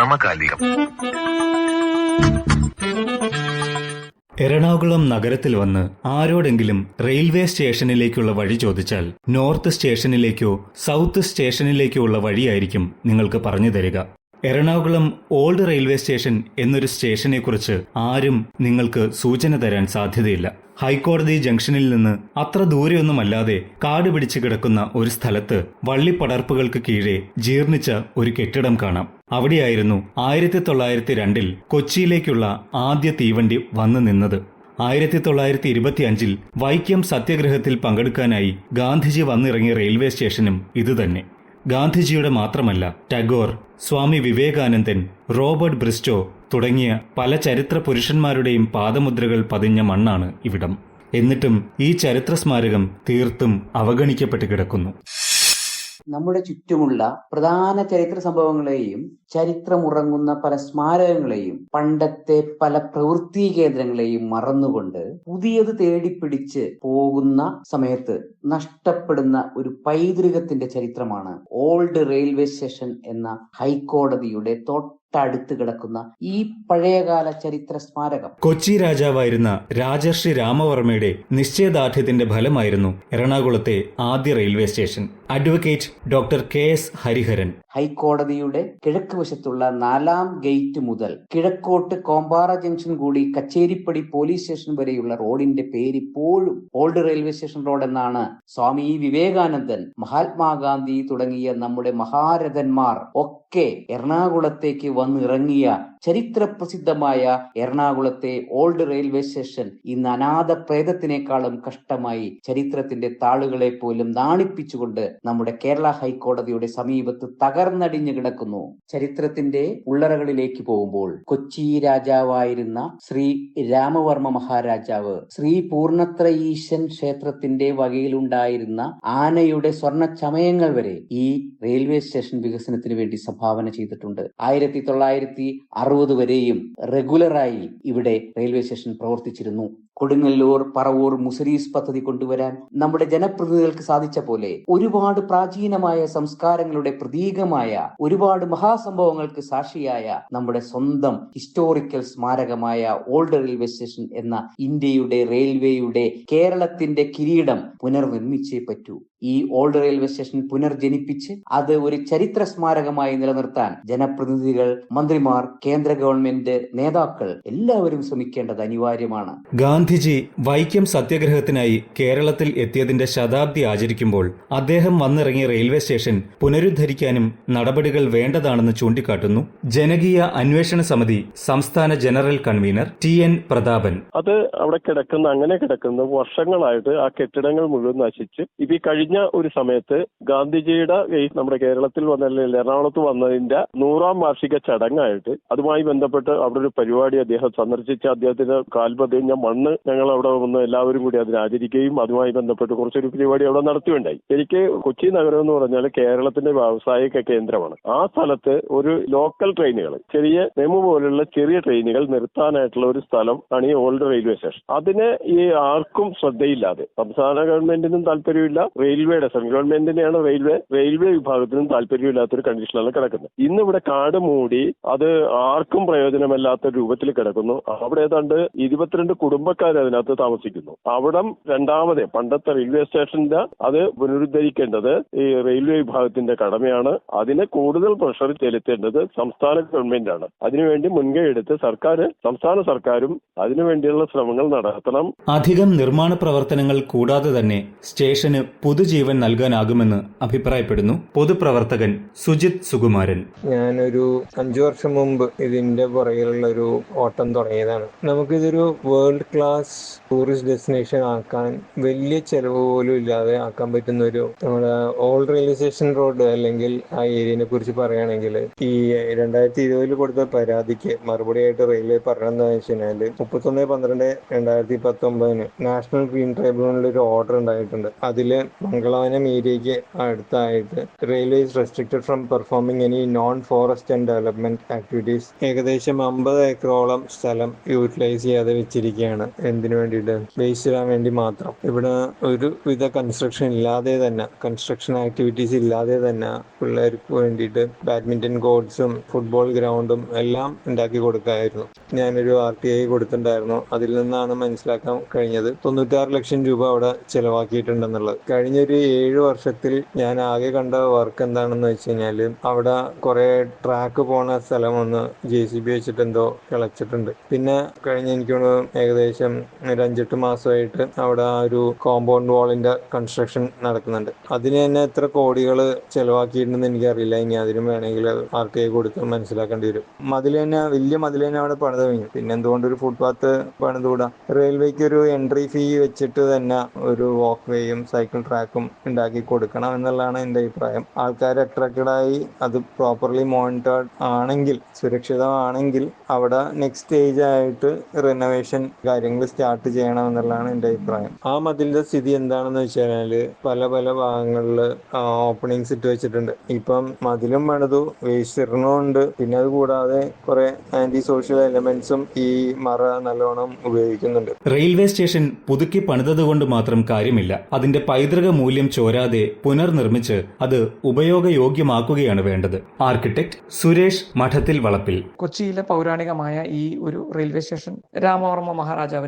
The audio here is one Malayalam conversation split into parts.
സമകാലികം. എറണാകുളം നഗരത്തിൽ വന്ന് ആരോടെങ്കിലും റെയിൽവേ സ്റ്റേഷനിലേക്കുള്ള വഴി ചോദിച്ചാൽ നോർത്ത് സ്റ്റേഷനിലേക്കോ സൗത്ത് സ്റ്റേഷനിലേക്കോ ഉള്ള വഴിയായിരിക്കും നിങ്ങൾക്ക് പറഞ്ഞു തരിക. എറണാകുളം ഓൾഡ് റെയിൽവേ സ്റ്റേഷൻ എന്നൊരു സ്റ്റേഷനെക്കുറിച്ച് ആരും നിങ്ങൾക്ക് സൂചന തരാൻ സാധ്യതയില്ല. ഹൈക്കോടതി ജംഗ്ഷനിൽ നിന്ന് അത്ര ദൂരെയൊന്നുമല്ലാതെ കാട് പിടിച്ചു കിടക്കുന്ന ഒരു സ്ഥലത്ത് വള്ളിപ്പടർപ്പുകൾക്ക് കീഴെ ജീർണിച്ച ഒരു കെട്ടിടം കാണാം. അവിടെയായിരുന്നു ആയിരത്തി തൊള്ളായിരത്തി രണ്ടിൽ കൊച്ചിയിലേക്കുള്ള ആദ്യ തീവണ്ടി വന്നു നിന്നത്. ആയിരത്തി തൊള്ളായിരത്തി ഇരുപത്തിയഞ്ചിൽ വൈക്കം സത്യഗ്രഹത്തിൽ പങ്കെടുക്കാനായി ഗാന്ധിജി വന്നിറങ്ങിയ റെയിൽവേ സ്റ്റേഷനും ഇതുതന്നെ. ഗാന്ധിജിയുടെ മാത്രമല്ല ടാഗോർ സ്വാമി വിവേകാനന്ദൻ റോബർട്ട് ബ്രിസ്റ്റോ തുടങ്ങിയ പല ചരിത്ര പുരുഷന്മാരുടെയും പാദമുദ്രകൾ പതിഞ്ഞ മണ്ണാണ് ഇവിടം. എന്നിട്ടും ഈ ചരിത്ര സ്മാരകം തീർത്തും അവഗണിക്കപ്പെട്ട് കിടക്കുന്നു. നമ്മുടെ ചുറ്റുമുള്ള പ്രധാന ചരിത്ര സംഭവങ്ങളെയും ചരിത്രമുറങ്ങുന്ന പല സ്മാരകങ്ങളെയും പണ്ടത്തെ പല പ്രവൃത്തി കേന്ദ്രങ്ങളെയും മറന്നുകൊണ്ട് പുതിയത് തേടിപ്പിടിച്ച് പോകുന്ന സമയത്ത് നഷ്ടപ്പെടുന്ന ഒരു പൈതൃകത്തിന്റെ ചരിത്രമാണ് ഓൾഡ് റെയിൽവേ സ്റ്റേഷൻ എന്ന ഹൈക്കോടതിയുടെ തൊട്ടടുത്ത് കിടക്കുന്ന ഈ പഴയകാല ചരിത്ര സ്മാരകം. കൊച്ചി രാജാവായിരുന്ന രാജർഷി രാമവർമ്മയുടെ നിശ്ചയദാർഢ്യത്തിന്റെ ഫലമായിരുന്നു എറണാകുളത്തെ ആദ്യ railway station. Advocate doctor K S Hariharan. ഹൈക്കോടതിയുടെ കിഴക്ക് വശത്തുള്ള നാലാം ഗേറ്റ് മുതൽ കിഴക്കോട്ട് കോമ്പാറ ജംഗ്ഷൻ കൂടി കച്ചേരിപ്പടി പോലീസ് സ്റ്റേഷൻ വരെയുള്ള റോഡിന്റെ പേര് ഇപ്പോഴും ഓൾഡ് റെയിൽവേ സ്റ്റേഷൻ റോഡ് എന്നാണ് സ്വാമി വിവേകാനന്ദൻ മഹാത്മാഗാന്ധി തുടങ്ങിയ നമ്മുടെ മഹാരഥന്മാർ ഒക്കെ എറണാകുളത്തേക്ക് വന്നിറങ്ങിയ ചരിത്ര പ്രസിദ്ധമായ എറണാകുളത്തെ ഓൾഡ് റെയിൽവേ സ്റ്റേഷൻ ഇന്ന് അനാഥ പ്രേതത്തിനേക്കാളും കഷ്ടമായി ചരിത്രത്തിന്റെ താളുകളെ പോലും നാണിപ്പിച്ചുകൊണ്ട് നമ്മുടെ കേരള ഹൈക്കോടതിയുടെ സമീപത്ത് തകർന്നടിഞ്ഞു കിടക്കുന്നു. ചരിത്രത്തിന്റെ ഉള്ളറകളിലേക്ക് പോകുമ്പോൾ കൊച്ചി രാജാവായിരുന്ന ശ്രീ രാമവർമ്മ മഹാരാജാവ് ശ്രീ പൂർണത്രയീശൻ ക്ഷേത്രത്തിന്റെ വകയിലുണ്ടായിരുന്ന ആനയുടെ സ്വർണ ചമയങ്ങൾ വരെ ഈ റെയിൽവേ സ്റ്റേഷൻ വികസനത്തിന് വേണ്ടി സംഭാവന ചെയ്തിട്ടുണ്ട്. ആയിരത്തി തൊള്ളായിരത്തി അറുപത് വരെയും റെഗുലറായി ഇവിടെ റെയിൽവേ സ്റ്റേഷൻ പ്രവർത്തിച്ചിരുന്നു. കൊടുങ്ങല്ലൂർ പറവൂർ മുസരീസ് പദ്ധതി കൊണ്ടുവരാൻ നമ്മുടെ ജനപ്രതിനിധികൾക്ക് സാധിച്ച പോലെ ഒരുപാട് പ്രാചീനമായ സംസ്കാരങ്ങളുടെ പ്രതീകമായ ഒരുപാട് മഹാസംഭവങ്ങൾക്ക് സാക്ഷിയായ നമ്മുടെ സ്വന്തം ഹിസ്റ്റോറിക്കൽ സ്മാരകമായ ഓൾഡ് റെയിൽവേ സ്റ്റേഷൻ എന്ന ഇന്ത്യയുടെ റെയിൽവേയുടെ കേരളത്തിന്റെ കിരീടം പുനർനിർമ്മിച്ചേ പറ്റൂ. ഈ ഓൾഡ് റെയിൽവേ സ്റ്റേഷൻ പുനർജനിപ്പിച്ച് അത് ഒരു ചരിത്ര സ്മാരകമായി നിലനിർത്താൻ ജനപ്രതിനിധികൾ മന്ത്രിമാർ കേന്ദ്ര ഗവൺമെന്റ് നേതാക്കൾ എല്ലാവരും ശ്രമിക്കേണ്ടത് അനിവാര്യമാണ്. ഗാന്ധിജി വൈക്കം സത്യഗ്രഹത്തിനായി കേരളത്തിൽ എത്തിയതിന്റെ ശതാബ്ദി ആചരിക്കുമ്പോൾ അദ്ദേഹം വന്നിറങ്ങിയ റെയിൽവേ സ്റ്റേഷൻ പുനരുദ്ധരിക്കാനും നടപടികൾ വേണ്ടതാണെന്ന് ചൂണ്ടിക്കാട്ടുന്നു. ജനകീയ അന്വേഷണ സമിതി സംസ്ഥാന general convener T N Prathapan. അത് അവിടെ കിടക്കുന്ന അങ്ങനെ കിടക്കുന്ന വർഷങ്ങളായിട്ട് ആ കെട്ടിടങ്ങൾ മുഴുവൻ നശിച്ച് ഇപ്പൊ കഴിഞ്ഞ ഒരു സമയത്ത് ഗാന്ധിജിയുടെ നമ്മുടെ കേരളത്തിൽ വന്ന എറണാകുളത്ത് വന്നതിന്റെ നൂറാം വാർഷിക ചടങ്ങായിട്ട് അതുമായി ബന്ധപ്പെട്ട് അവിടെ ഒരു പരിപാടി അദ്ദേഹം സന്ദർശിച്ച അദ്ദേഹത്തിന്റെ കാൽപതിഞ്ഞ മണ്ണ് ഞങ്ങൾ അവിടെ വന്ന് എല്ലാവരും കൂടി അതിനെ ആചരിക്കുകയും അതുമായി ബന്ധപ്പെട്ട് കുറച്ചൊരു പരിപാടി അവിടെ നടത്തുകയുണ്ടായി. എനിക്ക് കൊച്ചി നഗരം എന്ന് പറഞ്ഞാൽ കേരളത്തിന്റെ വ്യാവസായിക കേന്ദ്രമാണ്. ആ സ്ഥലത്ത് ഒരു ലോക്കൽ ട്രെയിനുകൾ ചെറിയ മെമു പോലുള്ള ചെറിയ ട്രെയിനുകൾ നിർത്താനായിട്ടുള്ള ഒരു സ്ഥലം ആണ് ഈ ഓൾഡ് റെയിൽവേ സ്റ്റേഷൻ. അതിനെ ഈ ആർക്കും ശ്രദ്ധയില്ലാതെ സംസ്ഥാന ഗവൺമെന്റിനും താല്പര്യമില്ല റെയിൽവേയുടെ സെൻട്രൽ ഗവൺമെന്റിനെയാണ് റെയിൽവേ റെയിൽവേ വിഭാഗത്തിനും താല്പര്യമില്ലാത്തൊരു കണ്ടീഷനിലാണ് കിടക്കുന്നത്. ഇന്ന് ഇവിടെ കാട് മൂടി അത് ആർക്കും പ്രയോജനമല്ലാത്ത രൂപത്തിൽ കിടക്കുന്നു. അവിടെ ഏതാണ്ട് ഇരുപത്തിരണ്ട് കുടുംബക്കാർ അതിനകത്ത് താമസിക്കുന്നു. അവിടം രണ്ടാമത് പണ്ടത്തെ റെയിൽവേ സ്റ്റേഷന്റെ അത് പുനരുദ്ധരിക്കേണ്ടത് ഈ റെയിൽവേ വിഭാഗത്തിന്റെ കടമയാണ്. അതിനെ കൂടുതൽ പ്രഷർ ചെലുത്തേണ്ടത് സംസ്ഥാന ഗവൺമെന്റാണ് അതിനുവേണ്ടി മുൻകൈ എടുത്ത് സർക്കാർ സംസ്ഥാന സർക്കാരും അതിനുവേണ്ടിയുള്ള ശ്രമങ്ങൾ നടത്തണം. അധികം നിർമ്മാണ പ്രവർത്തനങ്ങൾ കൂടാതെ തന്നെ സ്റ്റേഷന് പുതുജീവൻ നൽകാനാകുമെന്ന് അഭിപ്രായപ്പെടുന്നു പൊതുപ്രവർത്തകൻ സുജിത് സുകുമാരൻ. ഞാനൊരു അഞ്ചു വർഷം മുമ്പ് ഇതിന്റെ പുറകിലുള്ള ഒരു ഓട്ടം തുടങ്ങിയതാണ്. നമുക്കിതൊരു വേൾഡ് ക്ലാസ് ടൂറിസ്റ്റ് ഡെസ്റ്റിനേഷൻ ആക്കാൻ വലിയ ചെലവ് പോലും ഇല്ലാതെ ആക്കാൻ പറ്റുന്ന ഒരു നമ്മുടെ ഓൾഡ് റെയിൽവേ സ്റ്റേഷൻ റോഡ് അല്ലെങ്കിൽ ആ ഏരിയനെ കുറിച്ച് പറയുകയാണെങ്കിൽ ഈ രണ്ടായിരത്തി ഇരുപതിൽ കൊടുത്ത പരാതിക്ക് മറുപടിയായിട്ട് റെയിൽവേ പറഞ്ഞതെന്ന് വെച്ച് കഴിഞ്ഞാൽ മുപ്പത്തൊന്ന് പന്ത്രണ്ട് രണ്ടായിരത്തി പത്തൊമ്പതിന് നാഷണൽ ഗ്രീൻ ട്രൈബ്യൂണലിൽ ഒരു ഓർഡർ ഉണ്ടായിട്ടുണ്ട്. അതിൽ മംഗളവനം ഏരിയക്ക് അടുത്തായിട്ട് railways restricted from performing any non forest and development activities ഏകദേശം അമ്പത് ഏക്കറോളം സ്ഥലം യൂട്ടിലൈസ് ചെയ്യാതെ വെച്ചിരിക്കുകയാണ്. എന്തിനു വേണ്ടിയിട്ട്? ബേസ് ഇടാൻ വേണ്ടി മാത്രം. ഇവിടെ ഒരു വിധ കൺസ്ട്രക്ഷൻ ഇല്ലാതെ തന്നെ കൺസ്ട്രക്ഷൻ ആക്ടിവിറ്റീസ് ഇല്ലാതെ തന്നെ പിള്ളേർക്ക് വേണ്ടിയിട്ട് ബാഡ്മിന്റൺ കോർട്സും ഫുട്ബോൾ ഗ്രൗണ്ടും എല്ലാം ഉണ്ടാക്കി കൊടുക്കായിരുന്നു. ഞാനൊരു ആർ ടി ഐ കൊടുത്തിട്ടുണ്ടായിരുന്നു. അതിൽ നിന്നാണ് മനസ്സിലാക്കാൻ കഴിഞ്ഞത് തൊണ്ണൂറ്റാറ് ലക്ഷം രൂപ അവിടെ ചെലവാക്കിയിട്ടുണ്ടെന്നുള്ളത്. കഴിഞ്ഞൊരു ഏഴ് വർഷത്തിൽ ഞാൻ ആകെ കണ്ട വർക്ക് എന്താണെന്ന് വെച്ച് കഴിഞ്ഞാൽ അവിടെ കുറെ ട്രാക്ക് പോണ സ്ഥലം ഒന്ന് ജെ സി ബി വെച്ചിട്ട് എന്തോ കിളച്ചിട്ടുണ്ട്. പിന്നെ കഴിഞ്ഞ എനിക്കൊന്ന് ഏകദേശം ഒരു അഞ്ചെട്ട് മാസമായിട്ട് അവിടെ ആ ഒരു കോമ്പൗണ്ട് വാളിന്റെ കൺസ്ട്രക്ഷൻ നടക്കുന്നുണ്ട്. അതിന് തന്നെ എത്ര കോടികൾ ചെലവാക്കിയിട്ടുണ്ടെന്ന് എനിക്കറിയില്ല. ഇനി അതിനും വേണമെങ്കിൽ ആർ ടി ഐ കൊടുത്ത് മനസ്സിലാക്കേണ്ടി വരും. മതിൽ തന്നെ വലിയ മതിൽ തന്നെ അവിടെ പണിത് കഴിഞ്ഞു. പിന്നെ എന്തുകൊണ്ട് ഒരു ഫുട്പാത്ത് പണിതുകൂടാ? റെയിൽവേക്ക് ഒരു എൻട്രി ഫീ വെച്ചിട്ട് തന്നെ ഒരു വാക്ക് വേയും സൈക്കിൾ ട്രാക്കും ഉണ്ടാക്കി കൊടുക്കണം എന്നുള്ളതാണ് എന്റെ അഭിപ്രായം. ആൾക്കാർ അട്രാക്റ്റഡ് ആയി അത് പ്രോപ്പർലി മോണിറ്റേർഡ് ആണെങ്കിൽ സുരക്ഷിതമാണെങ്കിൽ അവിടെ നെക്സ്റ്റ് സ്റ്റേജ് ആയിട്ട് റിനോവേഷൻ കാര്യങ്ങൾ സ്റ്റാർട്ട് ചെയ്യണം എന്നുള്ളതാണ് എന്റെ അഭിപ്രായം. ആ മതിലിന്റെ സ്ഥിതി എന്താണെന്ന് വെച്ച് കഴിഞ്ഞാൽ പല പല ഭാഗങ്ങളിൽ ഓപ്പണിങ്സ് ഇട്ട് വെച്ചിട്ടുണ്ട്. ഇപ്പം മതിലും പണിതു വേസ്റ്റിറണുണ്ട് പിന്നെ അത് കൂടാതെ കുറെ ആന്റി സോഷ്യൽ എലമെന്റ്സും ഈ മറ നല്ലോണം ഉപയോഗിക്കുന്നുണ്ട്. റെയിൽവേ സ്റ്റേഷൻ പുതുക്കി പണിതതുകൊണ്ട് മാത്രം കാര്യമില്ല. അതിന്റെ പൈതൃക മൂല്യം ചോരാതെ പുനർനിർമ്മിച്ച് അത് ഉപയോഗയോഗ്യമാക്കുകയാണ് വേണ്ടത്. ആർക്കിടെക്ട് സുരേഷ് മഠത്തിൽ വളപ്പിൽ. കൊച്ചിയിലെ പൗരാണികമായ ഈ ഒരു റെയിൽവേ സ്റ്റേഷൻ രാമവർമ്മ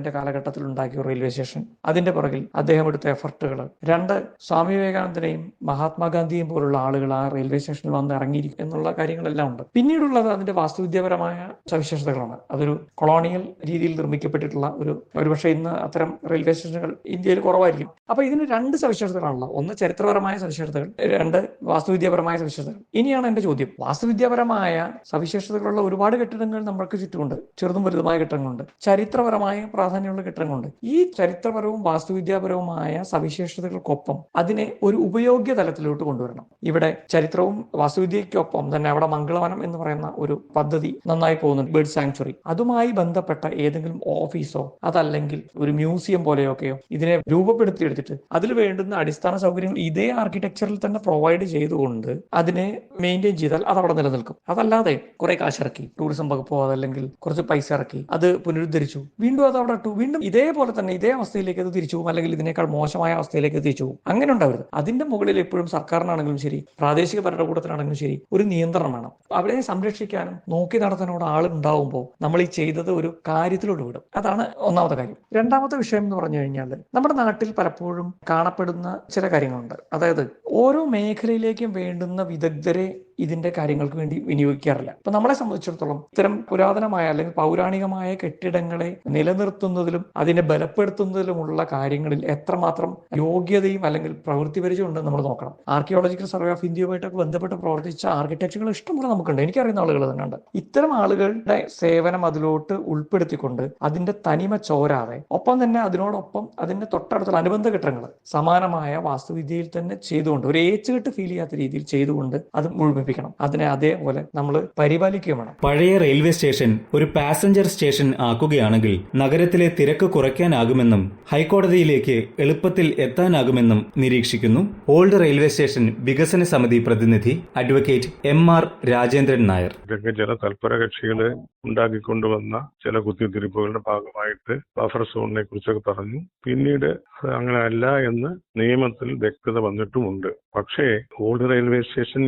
മഹാരാജാവിന്റെ കാലഘട്ടത്തിൽ ഉണ്ടാക്കിയ റെയിൽവേ സ്റ്റേഷൻ അതിന്റെ പുറകിൽ അദ്ദേഹം എടുത്ത എഫർട്ടുകൾ രണ്ട് സ്വാമി വിവേകാനന്ദനെയും മഹാത്മാഗാന്ധിയും പോലുള്ള ആളുകൾ ആ റെയിൽവേ സ്റ്റേഷനിൽ വന്ന് ഇറങ്ങിയിരിക്കും എന്നുള്ള കാര്യങ്ങളെല്ലാം ഉണ്ട്. പിന്നീടുള്ളത് അതിന്റെ വാസ്തുവിദ്യാപരമായ സവിശേഷതകളാണ്. അതൊരു കൊളോണിയൽ രീതിയിൽ നിർമ്മിക്കപ്പെട്ടിട്ടുള്ള ഒരു ഒരുപക്ഷെ ഇന്ന് അത്തരം റെയിൽവേ സ്റ്റേഷനുകൾ ഇന്ത്യയിൽ കുറവായിരിക്കും. അപ്പൊ ഇതിന് രണ്ട് സവിശേഷതകളാണല്ലോ ഒന്ന് ചരിത്രപരമായ സവിശേഷതകൾ. രണ്ട് വാസ്തുവിദ്യാപരമായ സവിശേഷതകൾ. ഇനിയാണ് എന്റെ ചോദ്യം. വാസ്തുവിദ്യാപരമായ സവിശേഷതകളുള്ള ഒരുപാട് കെട്ടിടങ്ങൾ നമ്മൾക്ക് ചുറ്റുമുണ്ട്. ചെറുതും വലുതുമായ കെട്ടിടങ്ങളുണ്ട്. ചരിത്രപരമായ പ്രാധാന്യമുള്ള കെട്ടിടങ്ങളുണ്ട്. ഈ ചരിത്രപരവും വാസ്തുവിദ്യാപരവുമായ സവിശേഷതകൾക്കൊപ്പം അതിനെ ഒരു ഉപയോഗ്യ തലത്തിലോട്ട് കൊണ്ടുവരണം. ഇവിടെ ചരിത്രവും വാസ്തുവിദ്യയ്ക്കൊപ്പം തന്നെ അവിടെ മംഗളവനം എന്ന് പറയുന്ന ഒരു പദ്ധതി നന്നായി പോകുന്നുണ്ട്. Bird sanctuary. അതുമായി ബന്ധപ്പെട്ട ഏതെങ്കിലും ഓഫീസോ അതല്ലെങ്കിൽ ഒരു മ്യൂസിയം പോലെയൊക്കെയോ ഇതിനെ രൂപപ്പെടുത്തിയെടുത്തിട്ട് അതിൽ വേണ്ടുന്ന അടിസ്ഥാന സൗകര്യങ്ങൾ ഇതേ ആർക്കിടെക്ചറിൽ തന്നെ പ്രൊവൈഡ് ചെയ്തുകൊണ്ട് അതിനെ മെയിന്റെയിൻ ചെയ്താൽ അത് അവിടെ നിലനിൽക്കും. അതല്ലാതെ കുറെ കാശിറക്കി ടൂറിസം വകുപ്പോ അതല്ലെങ്കിൽ കുറച്ച് പൈസ ഇറക്കി അത് പുനരുദ്ധരിച്ചു. വീണ്ടും അത് അവിടെ ഇട്ടു വീണ്ടും ഇതേപോലെ തന്നെ ഇതേ അവസ്ഥയിലേക്ക് അത് തിരിച്ചു പോകും. അല്ലെങ്കിൽ ഇതിനേക്കാൾ മോശമായ അവസ്ഥയിലേക്ക് തിരിച്ചു പോകും. അങ്ങനെ ഉണ്ടാവരുത് അതിന്റെ മുകളിൽ എപ്പോഴും സർക്കാരിനാണെങ്കിലും ശരി പ്രാദേശിക ഭരണകൂടത്തിനാണെങ്കിലും ശരി ഒരു നിയന്ത്രണമാണ്. അവിടെ സംരക്ഷിക്കാനും നോക്കി നടത്താനോട് ആളുണ്ടാവുമ്പോൾ നമ്മൾ ഈ ചെയ്തത് ഒരു കാര്യത്തിലോട്ട് വിടും. അതാണ് ഒന്നാമത്തെ കാര്യം. രണ്ടാമത്തെ വിഷയം എന്ന് പറഞ്ഞു കഴിഞ്ഞാൽ നമ്മുടെ നാട്ടിൽ പലപ്പോഴും കാണപ്പെടുന്ന ചില കാര്യങ്ങളുണ്ട്. അതായത് ഓരോ മേഖലയിലേക്കും വേണ്ടുന്ന വിദഗ്ധരെ ഇതിന്റെ കാര്യങ്ങൾക്ക് വേണ്ടി വിനിയോഗിക്കാറില്ല. അപ്പൊ നമ്മളെ സംബന്ധിച്ചിടത്തോളം ഇത്തരം പുരാതനമായ അല്ലെങ്കിൽ പൗരാണികമായ കെട്ടിടങ്ങളെ നിലനിർത്തുന്നതിലും അതിനെ ബലപ്പെടുത്തുന്നതിലുമുള്ള കാര്യങ്ങളിൽ എത്രമാത്രം യോഗ്യതയും അല്ലെങ്കിൽ പ്രവൃത്തി പരിചയമുണ്ടെന്ന് നമ്മൾ നോക്കണം. ആർക്കിയോളജിക്കൽ സർവേ ഓഫ് ഇന്ത്യയുമായിട്ടൊക്കെ ബന്ധപ്പെട്ട് പ്രവർത്തിച്ച ആർക്കിടെക്ചറുകൾ ഇഷ്ടംപോലെ നമുക്കുണ്ട്. എനിക്കറിയുന്ന ആളുകൾ തന്നെ ഉണ്ട് ഇത്തരം ആളുകളുടെ സേവനം അതിലോട്ട് ഉൾപ്പെടുത്തിക്കൊണ്ട് അതിന്റെ തനിമ ചോരാതെ ഒപ്പം തന്നെ അതിനോടൊപ്പം അതിന്റെ തൊട്ടടുത്തുള്ള അനുബന്ധ കെട്ടിടങ്ങൾ സമാനമായ വാസ്തുവിദ്യയിൽ തന്നെ ചെയ്തുകൊണ്ട് ഒരു ഏച്ചുകെട്ട് ഫീൽ ചെയ്യാത്ത രീതിയിൽ ചെയ്തുകൊണ്ട് അത് മുഴുമിപ്പിക്കണം അതിനെ അതേപോലെ നമ്മൾ പരിപാലിക്കുകയും വേണം. പഴയ റെയിൽവേ സ്റ്റേഷൻ ഒരു പാസഞ്ചർ സ്റ്റേഷൻ ആക്കുകയാണെങ്കിൽ നഗരത്തിലെ തിരക്ക് കുറയ്ക്കാനാകുമെന്നും ഹൈക്കോടതിയിലേക്ക് എളുപ്പത്തിൽ എത്താനാകുമെന്നും നിരീക്ഷിക്കുന്നു ഓൾഡ് റെയിൽവേ സ്റ്റേഷൻ വികസന സമിതി പ്രതിനിധി advocate M R Rajendran Nair. ഇതൊക്കെ ചില തൽപര കക്ഷികളെ ഉണ്ടാക്കിക്കൊണ്ടുവന്ന ചില കുത്തിത്തിരിപ്പുകളുടെ ഭാഗമായിട്ട് ബഫർ സോണിനെ കുറിച്ചൊക്കെ പറഞ്ഞു. പിന്നീട് അങ്ങനെ അല്ല എന്ന് നിയമത്തിൽ വ്യക്തത വന്നിട്ടുമുണ്ട്. പക്ഷേ ഓൾഡ് റെയിൽവേ സ്റ്റേഷൻ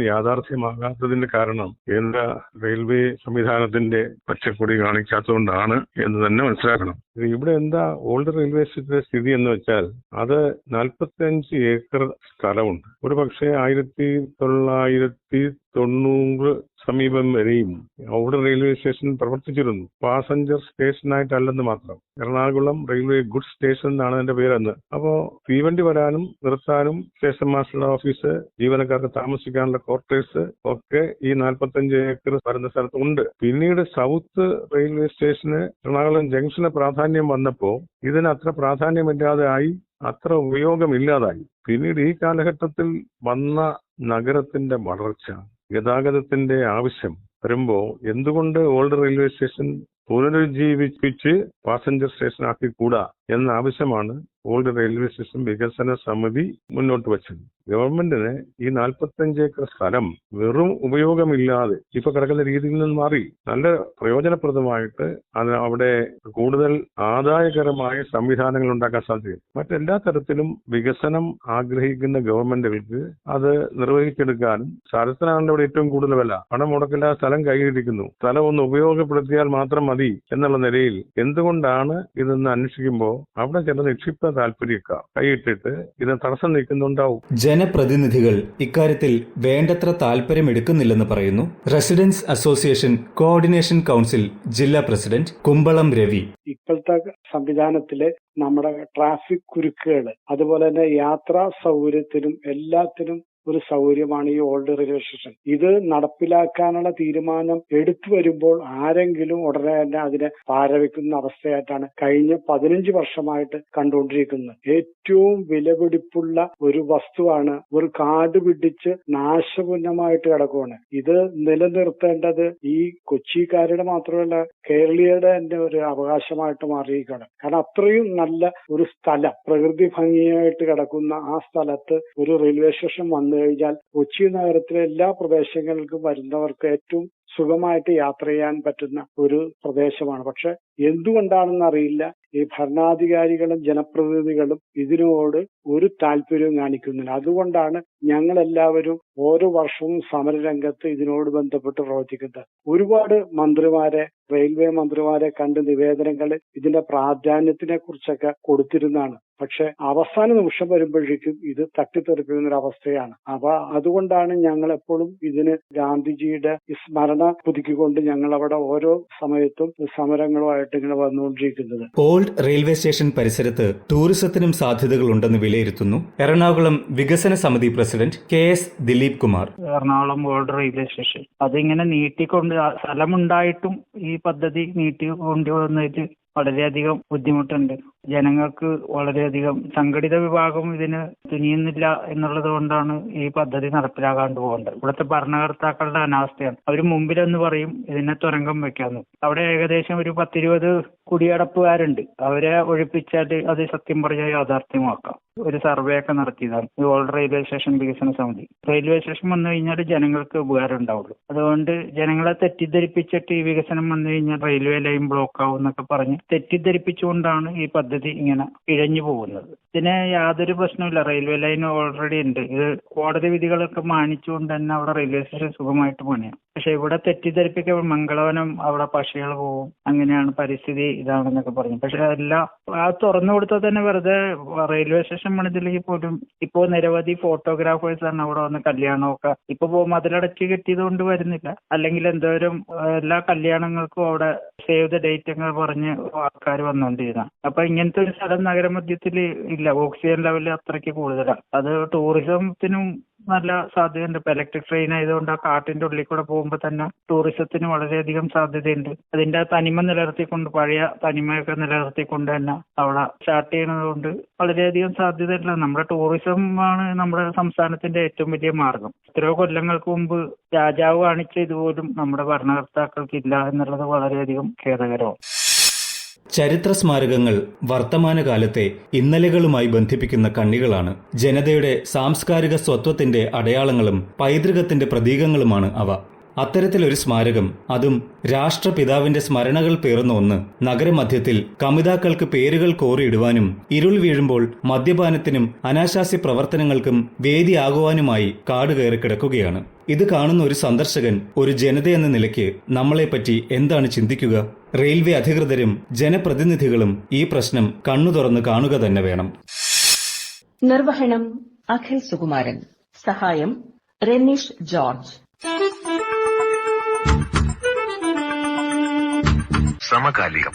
യാഥാർത്ഥ്യമാകാത്തതിന്റെ കാരണം കേന്ദ്ര റെയിൽവേ സംവിധാനത്തിന്റെ പച്ചക്കൊടി കാണിക്കാത്തതുകൊണ്ടാണ് എന്ന് തന്നെ മനസ്സിലാക്കണം. ഇവിടെ എന്താ ഓൾഡ് റെയിൽവേ സ്റ്റേഷന്റെ സ്ഥിതി എന്ന് വെച്ചാൽ അത് നാൽപ്പത്തിയഞ്ച് ഏക്കർ സ്ഥലമുണ്ട്. ഒരു പക്ഷേ ആയിരത്തി തൊള്ളായിരത്തി തൊണ്ണൂറ് സമീപം വരെയും ഔട്ടർ റെയിൽവേ സ്റ്റേഷൻ പ്രവർത്തിച്ചിരുന്നു. പാസഞ്ചർ സ്റ്റേഷനായിട്ടല്ലെന്ന് മാത്രം. എറണാകുളം റെയിൽവേ ഗുഡ്സ് സ്റ്റേഷൻ എന്നാണ് അതിന്റെ പേരെന്ന്. അപ്പോ തീവണ്ടി വരാനും നിർത്താനും സ്റ്റേഷൻ മാസ്റ്ററുടെ ഓഫീസ് ജീവനക്കാർക്ക് താമസിക്കാനുള്ള ക്വാർട്ടേഴ്സ് ഒക്കെ ഈ നാൽപ്പത്തഞ്ച് ഏക്കർ വരുന്ന സ്ഥലത്തുണ്ട് പിന്നീട് സൗത്ത് റെയിൽവേ സ്റ്റേഷന് എറണാകുളം ജംഗ്ഷന് പ്രാധാന്യം വന്നപ്പോ ഇതിന് അത്ര പ്രാധാന്യമില്ലാതെ ആയി അത്ര ഉപയോഗമില്ലാതായി. പിന്നീട് ഈ കാലഘട്ടത്തിൽ വന്ന നഗരത്തിന്റെ വളർച്ച ഗതാഗതത്തിന്റെ ആവശ്യം വരുമ്പോൾ എന്തുകൊണ്ട് ഓൾഡ് റെയിൽവേ സ്റ്റേഷൻ പുനരുജ്ജീവിപ്പിച്ച് പാസഞ്ചർ സ്റ്റേഷൻ കൂടാ? എന്ന ആവശ്യമാണ് ഓൾഡ് റെയിൽവേ സ്റ്റേഷൻ വികസന സമിതി മുന്നോട്ട് വച്ചത്. ഗവൺമെന്റിന് ഈ നാൽപ്പത്തഞ്ച് ഏക്കർ സ്ഥലം വെറും ഉപയോഗമില്ലാതെ ഇപ്പൊ കിടക്കുന്ന രീതിയിൽ നിന്ന് മാറി. നല്ല പ്രയോജനപ്രദമായിട്ട് അത് അവിടെ കൂടുതൽ ആദായകരമായ സംവിധാനങ്ങൾ ഉണ്ടാക്കാൻ സാധിക്കും. മറ്റെല്ലാ തരത്തിലും വികസനം ആഗ്രഹിക്കുന്ന ഗവൺമെന്റുകൾക്ക് അത് നിർവഹിച്ചെടുക്കാനും സ്ഥലത്തിനാണ് ഇവിടെ ഏറ്റവും കൂടുതൽ വില. പണം മുടക്കില്ലാതെ സ്ഥലം കൈയിരിക്കുന്നു സ്ഥലം ഒന്ന് ഉപയോഗപ്പെടുത്തിയാൽ മാത്രം മതി എന്നുള്ള നിലയിൽ എന്തുകൊണ്ടാണ് ഇതെന്ന് അന്വേഷിക്കുമ്പോൾ അവിടെ ചില നിക്ഷിപ്ത താല്പര്യക്കാർ കൈയിട്ടിട്ട് ഇത് തടസ്സം നിൽക്കുന്നുണ്ടാവും. ജനപ്രതിനിധികൾ ഇക്കാര്യത്തിൽ വേണ്ടത്ര താല്പര്യം എടുക്കുന്നില്ലെന്ന് പറയുന്നു. റെസിഡൻസ് അസോസിയേഷൻ കോർഡിനേഷൻ കൗൺസിൽ ജില്ലാ പ്രസിഡന്റ് കുമ്പളം രവി. ഇപ്പോഴത്തെ സംവിധാനത്തിൽ നമ്മുടെ ട്രാഫിക് കുരുക്കുകൾ അതുപോലെ തന്നെ യാത്രാ സൗകര്യത്തിനും എല്ലാത്തിനും ഒരു സൗകര്യമാണ് ഈ ഓൾഡ് സ്റ്റേഷൻ ഇത് നടപ്പിലാക്കാനുള്ള തീരുമാനം എടുത്തു വരുമ്പോൾ ആരെങ്കിലും ഉടനെ തന്നെ അതിനെ പാരവിക്കുന്ന അവസ്ഥയായിട്ടാണ് കഴിഞ്ഞ പതിനഞ്ച് വർഷമായിട്ട് കണ്ടുകൊണ്ടിരിക്കുന്നത്. ഏറ്റവും വിലപിടിപ്പുള്ള ഒരു വസ്തുവാണ് ഒരു കാട് പിടിച്ച് നാശപൂർണമായിട്ട് കിടക്കുവാണ്. ഇത് നിലനിർത്തേണ്ടത് ഈ കൊച്ചിക്കാരുടെ മാത്രമല്ല കേരളീയരുടെ തന്നെ ഒരു അവകാശമായിട്ട് മാറിയിരിക്കണം കാരണം അത്രയും നല്ല ഒരു സ്ഥലം പ്രകൃതി ഭംഗിയായിട്ട് കിടക്കുന്ന ആ സ്ഥലത്ത് ഒരു റെയിൽവേ സ്റ്റേഷൻ വന്നു കഴിഞ്ഞാൽ കൊച്ചി നഗരത്തിലെ എല്ലാ പ്രദേശങ്ങൾക്കും വരുന്നവർക്ക് ഏറ്റവും സുഖമായിട്ട് യാത്ര ചെയ്യാൻ പറ്റുന്ന ഒരു പ്രദേശമാണ്. പക്ഷെ എന്തുകൊണ്ടാണെന്ന് അറിയില്ല ഈ ഭരണാധികാരികളും ജനപ്രതിനിധികളും ഇതിനോട് ഒരു താല്പര്യവും കാണിക്കുന്നില്ല. അതുകൊണ്ടാണ് ഞങ്ങൾ എല്ലാവരും ഓരോ വർഷവും സമരരംഗത്ത് ഇതിനോട് ബന്ധപ്പെട്ട് പ്രവർത്തിക്കുന്നത്. ഒരുപാട് മന്ത്രിമാരെ റെയിൽവേ മന്ത്രിമാരെ കണ്ട് നിവേദനങ്ങൾ ഇതിന്റെ പ്രാധാന്യത്തിനെ കുറിച്ചൊക്കെ കൊടുത്തിരുന്നതാണ്. പക്ഷെ അവസാന നിമിഷം വരുമ്പോഴേക്കും ഇത് തട്ടിത്തെറിപ്പിക്കുന്ന ഒരു അവസ്ഥയാണ്. അപ്പൊ അതുകൊണ്ടാണ് ഞങ്ങൾ എപ്പോഴും ഇതിന് ഗാന്ധിജിയുടെ ഈ സ്മരണ പുതുക്കിക്കൊണ്ട് ഞങ്ങൾ അവിടെ ഓരോ സമയത്തും സമരങ്ങളുമായിട്ട് ഇങ്ങനെ വന്നുകൊണ്ടിരിക്കുന്നത്. ഓൾഡ് റെയിൽവേ സ്റ്റേഷൻ പരിസരത്ത് ടൂറിസത്തിനും സാധ്യതകൾ ഉണ്ടെന്ന് വിലയിരുത്തുന്നു എറണാകുളം വികസന സമിതി president K S Dileep Kumar. Ernakulam old railway station. അതിങ്ങനെ നീട്ടിക്കൊണ്ട് സ്ഥലമുണ്ടായിട്ടും ഈ പദ്ധതി നീട്ടി കൊണ്ടുവന്നതിൽ വളരെയധികം ബുദ്ധിമുട്ടുണ്ട്. ജനങ്ങൾക്ക് വളരെയധികം സംഘടിത വിഭാഗം ഇതിന് തുനിയുന്നില്ല എന്നുള്ളത് കൊണ്ടാണ് ഈ പദ്ധതി നടപ്പിലാകാണ്ട് പോകേണ്ടത്. ഇവിടുത്തെ ഭരണകർത്താക്കളുടെ അനാസ്ഥയാണ് അവർ മുമ്പിലെന്ന് പറയും ഇതിനെ തുരങ്കം വെക്കാന്ന്. അവിടെ ഏകദേശം ഒരു പത്തിരുപത് കുടിയടപ്പുകാരുണ്ട്. അവരെ ഒഴിപ്പിച്ചാൽ അത് സത്യം പറഞ്ഞാൽ യാഥാർത്ഥ്യമാക്കാം. ഒരു സർവേ ഒക്കെ നടത്തിയതാണ്. ഈ ഓൾഡ് റെയിൽവേ സ്റ്റേഷൻ വികസന സമിതി. റെയിൽവേ സ്റ്റേഷൻ വന്നു കഴിഞ്ഞാൽ ജനങ്ങൾക്ക് ഉപകാരം ഉണ്ടാവുള്ളൂ. അതുകൊണ്ട് ജനങ്ങളെ തെറ്റിദ്ധരിപ്പിച്ചിട്ട് ഈ വികസനം വന്നു കഴിഞ്ഞാൽ റെയിൽവേ ലൈൻ ബ്ലോക്ക് ആവും എന്നൊക്കെ പറഞ്ഞ് തെറ്റിദ്ധരിപ്പിച്ചുകൊണ്ടാണ് ഈ പദ്ധതി ഇങ്ങനെ ഇഴഞ്ഞു പോകുന്നത്. ഇതിന് യാതൊരു പ്രശ്നമില്ല റെയിൽവേ ലൈൻ ഓൾറെഡി ഉണ്ട്. ഇത് കോടതി വിധികളൊക്കെ മാനിച്ചുകൊണ്ട് തന്നെ അവിടെ റെയിൽവേ സ്റ്റേഷൻ സുഖമായിട്ട് പണിയാം. പക്ഷെ ഇവിടെ തെറ്റിദ്ധരിപ്പിക്കുക മംഗളവനം അവിടെ പക്ഷികൾ പോവും. അങ്ങനെയാണ് പരിസ്ഥിതി ഇതാണെന്നൊക്കെ പറഞ്ഞു. പക്ഷെ എല്ലാം ആ തുറന്നു കൊടുത്താൽ തന്നെ വെറുതെ റെയിൽവേ സ്റ്റേഷൻ പണിതില്ലെങ്കിൽ പോലും ഇപ്പോ നിരവധി ഫോട്ടോഗ്രാഫേഴ്സ് ആണ് അവിടെ വന്ന് കല്യാണമൊക്കെ ഇപ്പൊ പോകും മതിലടച്ച് കെട്ടിയത് കൊണ്ട് വരുന്നില്ല. അല്ലെങ്കിൽ എന്തോരം എല്ലാ കല്യാണങ്ങൾക്കും അവിടെ സേവ് ദ ഡേറ്റ് ഒക്കെ പറഞ്ഞ് ആൾക്കാർ വന്നുകൊണ്ടിരുന്ന അപ്പൊ ഇങ്ങനത്തെ ഒരു സ്ഥലം നഗരമധ്യത്തിൽ ഇല്ല. ഓക്സിജൻ ലെവൽ അത്രയ്ക്ക് കൂടുതലാണ് അത് ടൂറിസത്തിനും നല്ല സാധ്യതയുണ്ട്. ഇപ്പൊ ഇലക്ട്രിക് ട്രെയിൻ ആയതുകൊണ്ട് ആ കാട്ടിന്റെ ഉള്ളിൽ കൂടെ പോകുമ്പോൾ തന്നെ ടൂറിസത്തിന് വളരെയധികം സാധ്യതയുണ്ട്. അതിന്റെ തനിമ നിലനിർത്തിക്കൊണ്ട് പഴയ തനിമയൊക്കെ നിലനിർത്തിക്കൊണ്ട് തന്നെ അവിടെ സ്റ്റാർട്ട് ചെയ്യുന്നത് കൊണ്ട് വളരെയധികം സാധ്യതയുള്ള നമ്മുടെ ടൂറിസം ആണ് നമ്മുടെ സംസ്ഥാനത്തിന്റെ ഏറ്റവും വലിയ മാർഗം. എത്രയോ കൊല്ലങ്ങൾക്ക് മുമ്പ് രാജാവ് കാണിച്ച ഇതുപോലും നമ്മുടെ ഭരണകർത്താക്കൾക്ക് ഇല്ല എന്നുള്ളത് വളരെയധികം ഖേദകരമാണ്. ചരിത്ര സ്മാരകങ്ങൾ വർത്തമാനകാലത്തെ ഇന്നലകളുമായി ബന്ധിപ്പിക്കുന്ന കണ്ണികളാണ്. ജനതയുടെ സാംസ്കാരിക സ്വത്വത്തിന്റെ അടയാളങ്ങളും പൈതൃകത്തിന്റെ പ്രതീകങ്ങളുമാണ് അവ. അത്തരത്തിലൊരു സ്മാരകം അതും രാഷ്ട്രപിതാവിന്റെ സ്മരണകൾ പേർന്ന ഒന്ന്. നഗരമധ്യത്തിൽ കമിതാക്കൾക്ക് പേരുകൾ കോറിയിടുവാനും ഇരുൾ വീഴുമ്പോൾ മദ്യപാനത്തിനും അനാശാസ്യ പ്രവർത്തനങ്ങൾക്കും വേദിയാകുവാനുമായി കാട് കയറി കിടക്കുകയാണ്. ഇത് കാണുന്ന ഒരു സന്ദർശകൻ ഒരു ജനതയെന്ന നിലയ്ക്ക് നമ്മളെപ്പറ്റി എന്താണ് ചിന്തിക്കുക? റെയിൽവേ അധികൃതരും ജനപ്രതിനിധികളും ഈ പ്രശ്നം കണ്ണു തുറന്ന് കാണുക തന്നെ വേണം. നിർവഹണം അഖിൽ സുകുമാരൻ. സഹായം രമേഷ് ജോർജ്. సమకాలికం